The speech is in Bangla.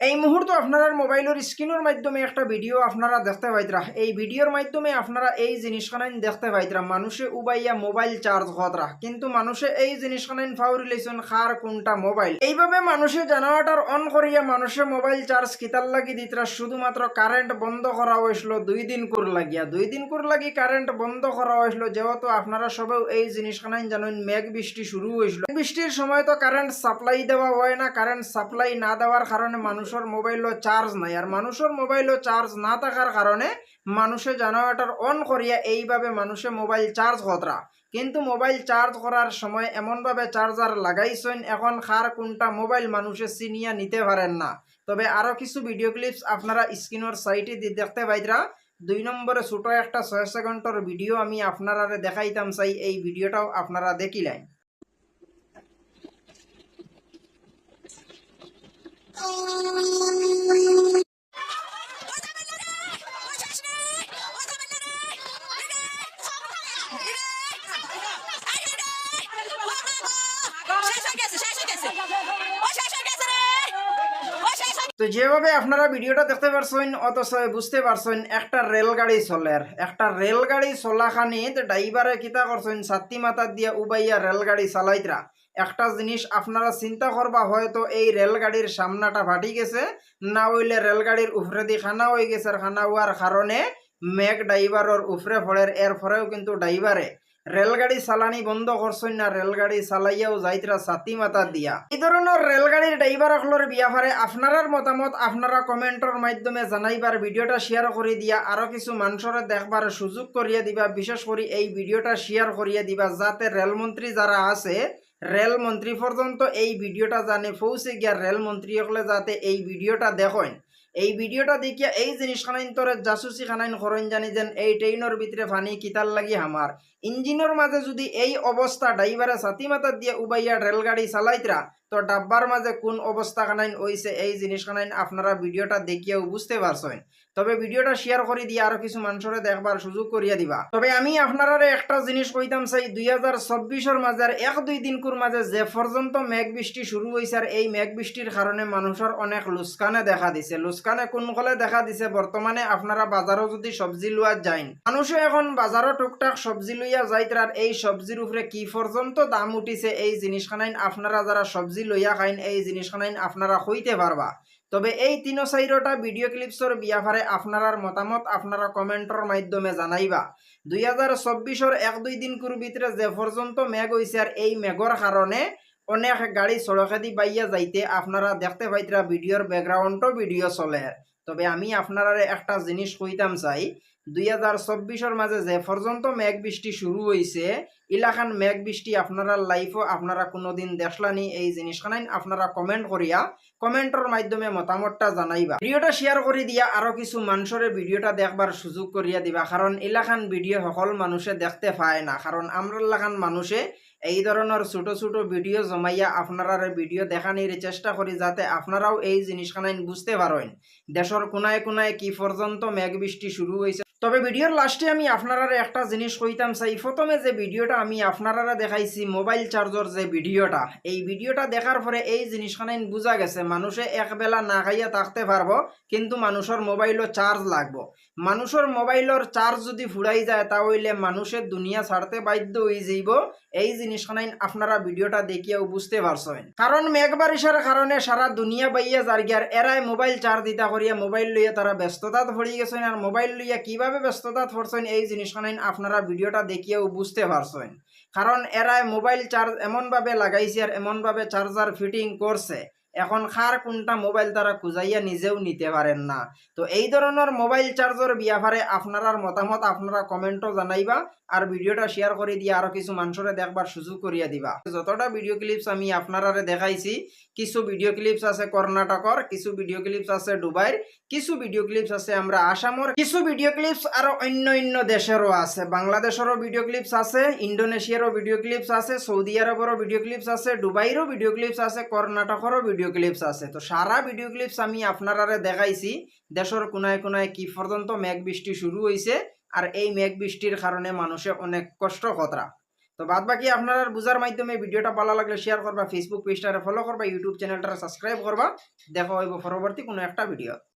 এই মুহূর্তে আপনার মোবাইলের স্ক্রিনের মাধ্যমে একটা ভিডিও আপনারা দেখতে পাইতরা। এই ভিডিওর মাধ্যমে আপনারা এই জিনিসখানাইন দেখতে পাইতরা, মানুষে উবাইয়া মোবাইল চার্জ হতরা কিন্তু মানুষে এই জিনিসখানাইন ফাউরি লেছেন খার কোনটা মোবাইল। এইভাবে মানুষে জেনারেটর অন করিয়া মানুষে মোবাইল চার্জ কিতার লাগি দিতরা, শুধুমাত্র কারেন্ট বন্ধ করা হয়েছিল দুই দিন কুর লাগিয়া। দুই দিন কুর লাগি কারেন্ট বন্ধ করা হয়েছিল যেহেতু আপনারা সবেও এই জিনিসখানাইন জানেন মেঘ বৃষ্টি শুরু হয়েছিল বৃষ্টির সময় তো কারেন্ট সাপ্লাই দেওয়া হয় না, কারেন্ট সাপ্লাই না দেওয়ার কারণে মানুষের মোবাইলও চার্জ নাই। আর মানুষের মোবাইলও চার্জ না থাকার কারণে মানুষে জেনারেটর অন করিয়া এইভাবে মানুষে মোবাইল চার্জ কতরা। কিন্তু মোবাইল চার্জ করার সময় এমনভাবে চার্জার লাগাইছেন, এখন খার কোনটা মোবাইল মানুষে চিনিয়া নিতে পারেন না। তবে আরও কিছু ভিডিও ক্লিপস আপনারা স্ক্রিনের সাইটে দেখতে পাইতরা। দুই নম্বরে ছোট একটা ছয় সেকেন্ডের ভিডিও আমি আপনারা দেখাইতাম চাই, এই ভিডিওটাও আপনারা দেখিলেন। তো যেভাবে আপনারা ভিডিওটা দেখতে পারছেন, অথচ বুঝতে পারছেন, একটা রেলগাড়ি চলের। একটা রেলগাড়ি চলাখানিত ড্রাইভারে কিতা করছেন? ছাত্রী মাথা দিয়া উবাইয়া রেলগাড়ি চালাইতরা। একটা জিনিস আপনারা চিন্তা করবা, হয়তো এই রেলগাড়ির সামনাটা ফাটি গেছে, না হইলে রেলগাড়ির উপরে খানা হয়ে গেছে খানা হওয়ার কারণে মেঘ ড্রাইভারের উপরে পড়ের এর পরেও কিন্তু ড্রাইভারে রেলগাড়ি চালানি বন্ধ করছেন না রেলগাড়ি চালাইয়াও যাইতরা ছাতি মাথা দিয়া। এই ধরনের রেলগাড়ির ড্রাইভার সকলের বিয়াফারে আপনার মতামত আপনারা কমেন্টের মাধ্যমে জানাইবার ভিডিওটা শেয়ার করে দিয়া আরও কিছু মানুষের দেখবার সুযোগ করিয়া দিবা। বিশেষ করে এই ভিডিওটা শেয়ার করিয়া দিবা যাতে রেলমন্ত্রী যারা আছে রেলমন্ত্রী পর্যন্ত এই ভিডিওটা জানে। পৌঁছে গিয়া রেলমন্ত্রী সকলে যাতে এই ভিডিওটা দেখেন এই ভিডিওটা দেখিয়া এই জিনিস খানাইন তোর জাসুসি খানাইন খরণ জানি যেন এই ট্রেইনের ভিতরে ফানি কিতার লাগি হামার। ইঞ্জিনের মাঝে যদি এই অবস্থা ড্রাইভারে ছাতি মাতা দিয়ে উবাইয়া রেলগাড়ি চালাইতরা তো ডাব্বার মাঝে কোন অবস্থা খানাইন হইছে এই জিনিস খানাইন আপনারা ভিডিওটা দেখিয়াও বুঝতে পারছেন। তবে ভিডিওটা শেয়ার করে দিয়ে আরও কিছু মানুষের দেখবার সুযোগ করিয়া দিবা। তবে আমি আপনারা একটা জিনিস কইতাম চাই, দুই হাজার চব্বিশের মাঝে আর এক দুই দিনকুর মাঝে যে পর্যন্ত মেঘ বৃষ্টি শুরু হয়েছে আর এই মেঘ বৃষ্টির কারণে মানুষের অনেক লুস্কানে দেখা দিছে। লুস্কানে কোন কলে দেখা দিছে বর্তমানে আপনারা বাজারও যদি সবজি লওয়া যাইন। মানুষে এখন বাজারও টুকটাক সবজি লইয়া যাইতে আর এই সবজির উপরে কি পর্যন্ত দাম উঠিছে, এই জিনিসখানাইন আপনারা যারা সবজি লইয়া খাইন, এই জিনিসখানাইন আপনারা হইতে পারবা। তবে এই তিনো চাইরটা ভিডিও ক্লিপসর বিয়াফারে আপনারার মতামত আপনারা কমেন্টর মাধ্যমে জানাইবা। দুই হাজার চব্বিশর এক দুই দিন ভিতরে যে পর্যন্ত মেঘ হয়েছে আর এই মেঘর কারণে অনেক গাড়ি সড়কেদি বাইয়া যাইতে আপনারা দেখতে পাইতরা ভিডিওর ব্যাকগ্রাউন্ডও ভিডিও চলে। তবে আমি আপনারা একটা জিনিস কইতাম চাই দুই মাঝে যে পর্যন্ত মেঘ বৃষ্টি শুরু হয়েছে ইলাখান মেঘ বৃষ্টি আপনারা লাইফও আপনারা কোনোদিন দেখলানি এই জিনিসখানাইন আপনারা কমেন্ট করিয়া কমেন্টের মাধ্যমে মতামতটা জানাইবা। ভিডিওটা শেয়ার করে দিয়া, আরও কিছু মানুষের ভিডিওটা দেখবার সুযোগ করিয়া দিবা, কারণ এলাকান ভিডিও সকল মানুষে দেখতে পায় না, কারণ আমরা লাখান মানুষে এই ধরনের ছোট ছোট ভিডিও জমাইয়া আপনারা ভিডিও দেখানির চেষ্টা করি যাতে আপনারাও এই জিনিসখানাইন বুঝতে পারেন। দেশের কোনায় কোনায় কি পর্যন্ত মেঘ বৃষ্টি শুরু হয়েছে তবে ভিডিওর লাস্টে আমি আপনারা একটা জিনিস কইতাম চাই। প্রথমে যে ভিডিওটা আমি আপনারা দেখাইছি, মোবাইল চার্জর যে ভিডিওটা, এই ভিডিওটা দেখার পরে এই জিনিসখানে বোঝা গেছে, মানুষে একবেলা না খাইয়া থাকতে পারব, কিন্তু মানুষের মোবাইলও চার্জ লাগবো। মানুষের মোবাইলের চার্জ যদি ফুরাই যায়, তাহলে মানুষের দুনিয়া ছাড়তে বাধ্য হয়ে যাইব। এই জিনিস জিনিসখানাইন আপনারা ভিডিওটা দেখিয়াও বুঝতে পারছেন। কারণ মেঘবারিশার কারণে সারা দুনিয়া বাইয়া জার্গিয়ার এরাই মোবাইল চার্জ দিতা করিয়া মোবাইল লইয়া তারা ব্যস্ততাত ভরি গেছেন আর মোবাইল লইয়া কীভাবে ব্যস্ততাত ভরছেন এই জিনিস জিনিসখানাইন আপনারা ভিডিওটা দেখিয়াও বুঝতে পারছেন। কারণ এরাই মোবাইল চার্জ এমনভাবে লাগাইছে আর এমনভাবে চার্জার ফিটিং করছে এখন খার কোনটা মোবাইল তারা খুঁজাইয়া নিজেও নিতে পারেন না। তো এই ধরনের মোবাইল চার্জর বিয়াফারে আপনারার মতামত আপনারা কমেন্টও জানাইবা আর ভিডিওটা শেয়ার করে দিয়ে আরও কিছু মানুষরে দেখবার সুযোগ করিয়া দিবা। যতটা ভিডিও ক্লিপস আমি আপনারারে দেখাইছি, কিছু ভিডিও ক্লিপস আছে কর্ণাটকর কিছু ভিডিও ক্লিপস আছে দুবাইর কিছু ভিডিও ক্লিপস আছে আমরা আসামর কিছু ভিডিও ক্লিপস আরও অন্য অন্য দেশেরও আছে। বাংলাদেশেরও ভিডিও ক্লিপস আছে ইন্ডোনেশিয়ারও ভিডিও ক্লিপস আছে, সৌদি আরবেরও ভিডিও ক্লিপস আছে দুবাইরও ভিডিও ক্লিপস আছে, কর্ণাটকেরও ভিডিও ক্লিপস আছে। তো সারা ভিডিও ক্লিপস আমি আপনারারে দেখাইছি। দেশের কোনায় কোনায় কি পর্যন্ত মেঘ বৃষ্টি শুরু হয়েছে আর এই মেঘ বৃষ্টির কারণে মানুষে অনেক কষ্ট কতরা। তো বাদ বাকি আপনারা বুঝার মাধ্যমে ভিডিওটা ভালো লাগলে শেয়ার করবা ফেসবুক পেজটারে ফলো করবা ইউটিউব চ্যানেলটারে সাবস্ক্রাইব করবা। দেখা হইব পরবর্তী কোনো একটা ভিডিও